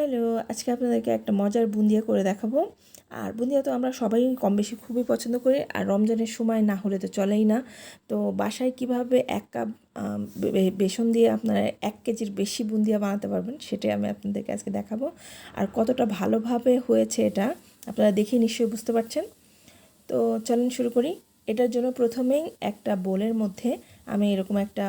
Hello, আজকে আপনাদেরকে একটা মজার বুন্দিয়া করে দেখাবো। আর বুন্দিয়া তো আমরা সবাই কম বেশি খুবই পছন্দ করি, আর রমজানের সময় না হলে তো চলেই না। তো বাসায় কীভাবে এক কাপ বেসন দিয়ে আপনারা এক কেজির বেশি বুন্দিয়া বানাতে পারবেন, সেটাই আমি আপনাদেরকে আজকে দেখাবো। আর কতটা ভালোভাবে হয়েছে এটা, আপনারা দেখেই নিশ্চয়ই বুঝতে পারছেন। তো চলেন শুরু করি। এটার জন্য প্রথমেই একটা বোলের মধ্যে আমি এরকম একটা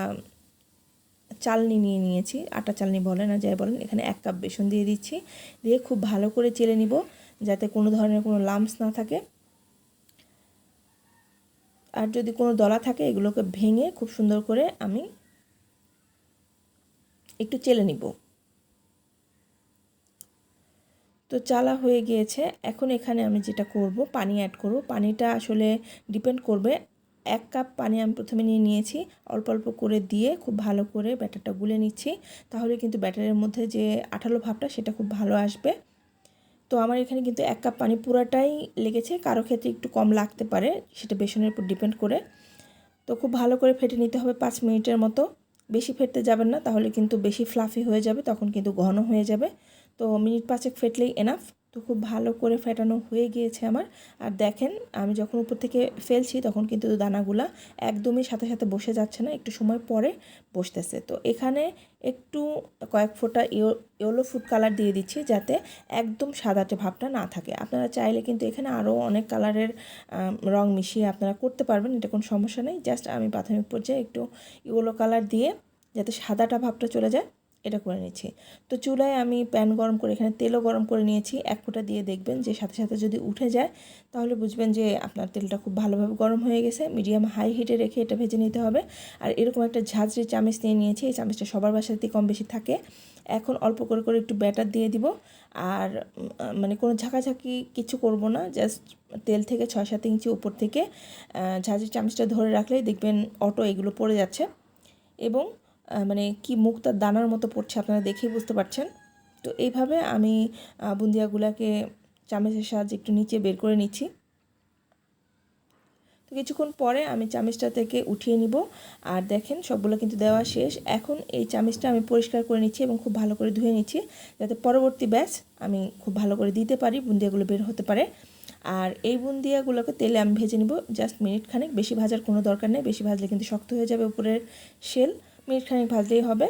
চালনি নিয়ে নিয়েছি। আটা চালনি বলেন আর যাই বলেন, এখানে এক কাপ বেসন দিয়ে দিচ্ছি। দিয়ে খুব ভালো করে চেলে নিব, যাতে কোনো ধরনের কোনো লাম্পস না থাকে। আর যদি কোনো দলা থাকে, এগুলোকে ভেঙে খুব সুন্দর করে আমি একটু চেলে নিব। তো চালা হয়ে গিয়েছে। এখন এখানে আমি যেটা করব, পানি অ্যাড করব। পানিটা আসলে ডিপেন্ড করবে এক কাপ পানি আমি প্রথমে নিয়ে নিয়েছি। অল্প অল্প করে দিয়ে খুব ভালো করে ব্যাটারটা গুলে নিচ্ছি। তাহলে কিন্তু ব্যাটারের মধ্যে যে আঠালো ভাবটা সেটা খুব ভালো আসবে। তো আমার এখানে কিন্তু এক কাপ পানি পুরাটাই লেগেছে। কারও ক্ষেত্রে একটু কম লাগতে পারে, সেটা বেসনের উপর ডিপেন্ড করে। তো খুব ভালো করে ফেটে নিতে হবে পাঁচ মিনিটের মতো। বেশি ফেটতে যাবেন না, তাহলে কিন্তু বেশি ফ্লাফি হয়ে যাবে, তখন কিন্তু ঘন হয়ে যাবে। তো মিনিট পাঁচেক ফেটলেই এনাফ তো খুব ভালো করে ফেটানো হয়ে গিয়েছে আমার। আর দেখেন, আমি যখন উপর থেকে ফেলছি তখন কিন্তু দানাগুলা একদমই সাথে সাথে বসে যাচ্ছে না, একটু সময় পরে বসতেছে। তো এখানে একটু কয়েক ফোঁটা ইয়েলো ফুড কালার দিয়ে দিচ্ছি যাতে একদম সাদাটে ভাবটা না থাকে। আপনারা চাইলে কিন্তু এখানে আরও অনেক কালারের রং মিশিয়ে আপনারা করতে পারবেন, এটা কোনো সমস্যা নেই। জাস্ট আমি প্রাথমিক পর্যায়ে একটু ইয়েলো কালার দিয়ে যাতে সাদাটা ভাবটা চলে যায়। এটা করে নিচ্ছি। তো চুলায় আমি প্যান গরম করে, এখানে তেলও গরম করে নিয়েছি। এক ফোঁটা দিয়ে দেখবেন যে সাথে সাথে যদি উঠে যায়, তাহলে বুঝবেন যে আপনার তেলটা খুব ভালোভাবে গরম হয়ে গেছে। মিডিয়াম হাই হিটে রেখে এটা ভেজে নিতে হবে। আর এরকম একটা ঝাঁঝরি চামচ নিয়ে নিয়েছি। এই চামচটা সবার বাসাতেই কম বেশি থাকে। এখন অল্প করে করে একটু ব্যাটার দিয়ে দিব। আর মানে কোনো ঝাঁকাঝাঁকি কিছু করব না। জাস্ট তেল থেকে ছয় সাত ইঞ্চি উপর থেকে ঝাঁঝরি চামচটা ধরে রাখলেই দেখবেন অটো এগুলো পড়ে যাচ্ছে। এবং মানে কি মুক্তার দানার মতো পড়ছে আপনারা দেখেই বুঝতে পারছেন। তো এইভাবে আমি বুন্দিয়াগুলাকে চামচের সাহায্যে একটু নিচে বের করে নিচ্ছি। তো কিছুক্ষণ পরে আমি চামচটা থেকে উঠিয়ে নিব। আর দেখেন সবগুলো কিন্তু দেওয়া শেষ। এখন এই চামচটা আমি পরিষ্কার করে নিচ্ছি এবং খুব ভালো করে ধুয়ে নিচ্ছি। যাতে পরবর্তী ব্যাচ আমি খুব ভালো করে দিতে পারি, বুন্দিয়াগুলো বের হতে পারে। আর এই বুন্দিয়াগুলোকে তেলে আমি ভেজে নিব। জাস্ট মিনিট খানেক বেশি ভাজার কোনো দরকার নেই। বেশি ভাজলে কিন্তু শক্ত হয়ে যাবে উপরের শেল। মিনিট খানেক ভাজলেই হবে।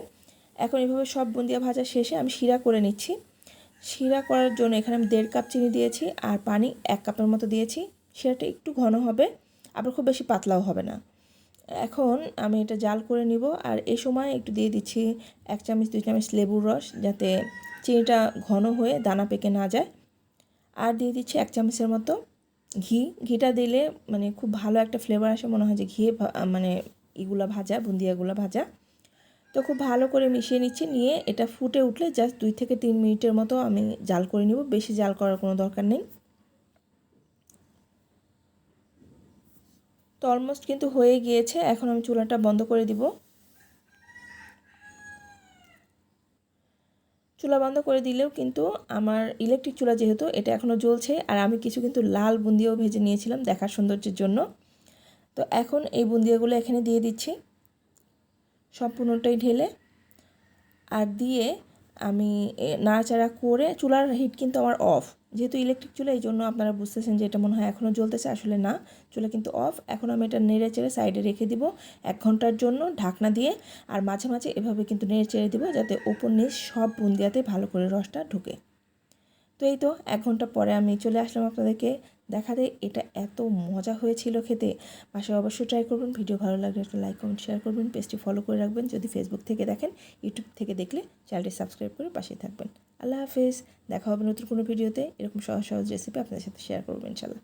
এখন এভাবে সব বুন্দিয়া ভাজা শেষে আমি শিরা করে নিচ্ছি। শিরা করার জন্য এখানে আমি দেড় কাপ চিনি দিয়েছি আর পানি এক কাপের মতো দিয়েছি। শিরাটা একটু ঘন হবে, আবার খুব বেশি পাতলাও হবে না। এখন আমি এটা জাল করে নিব আর এই সময় একটু দিয়ে দিচ্ছি এক চামচ, দুই চামচ লেবুর রস যাতে চিনিটা ঘন হয়ে দানা পেকে না যায়। আর দিয়ে দিচ্ছি এক চামচের মতো ঘি। ঘিটা দিলে মানে খুব ভালো একটা ফ্লেভার আসে, মনে হয় যে ঘিয়ে মানে ইগুলা ভাজা, বুন্দিয়াগুলা ভাজা। তো খুব ভালো করে মিশিয়ে নিচ্ছি, নিয়ে এটা ফুটে উঠলে জাস্ট দুই থেকে তিন মিনিটের মতো আমি জাল করে নিব, বেশি জাল করার কোনো দরকার নেই। তো অলমোস্ট কিন্তু হয়ে গিয়েছে, এখন আমি চুলাটা বন্ধ করে দিব। চুলা বন্ধ করে দিলেও কিন্তু আমার ইলেকট্রিক চুলা যেহেতু, এটা এখনও জ্বলছে, আর আমি কিছু কিন্তু লাল বুন্দিয়াও ভেজে নিয়েছিলাম দেখার সৌন্দর্যের জন্য। তো এখন এই বুন্দিয়াগুলো এখানে দিয়ে দিচ্ছি। সম্পূর্ণটাই ঢেলে আর দিয়ে আমি নাড়াচাড়া করে চুলার হিট কিন্তু আমার অফ। যেহেতু ইলেকট্রিক চুলা, এই জন্য আপনারা বুঝতেছেন যে এটা মনে হয় এখনও জ্বলতেছে, আসলে না। চুলা কিন্তু অফ। এখন আমি এটা নেড়ে চেড়ে সাইডে রেখে দিব এক ঘণ্টার জন্য ঢাকনা দিয়ে আর মাঝে মাঝে এভাবে কিন্তু নেড়ে চেড়ে দিব যাতে ওপর নিচ সব বুন্দিয়াতে ভালো করে রসটা ঢুকে। তো এই তো, এক ঘণ্টা পরে আমি চলে আসলাম আপনাদেরকে দেখাতে। এটা এত মজা হয়েছিল খেতে। পাশে অবশ্যই ট্রাই করবেন ভিডিও ভালো লাগলে একটা লাইক কমেন্ট শেয়ার করবেন পেজটি ফলো করে রাখবেন। যদি ফেসবুক থেকে দেখেন ইউটিউব থেকে দেখলে চ্যানেলটি সাবস্ক্রাইব করে পাশেই থাকবেন। আল্লাহ হাফেজ, দেখা হবে নতুন কোনো ভিডিওতে এরকম সহজ সহজ রেসিপি আপনাদের সাথে শেয়ার করবেন ইনশাল্লাহ।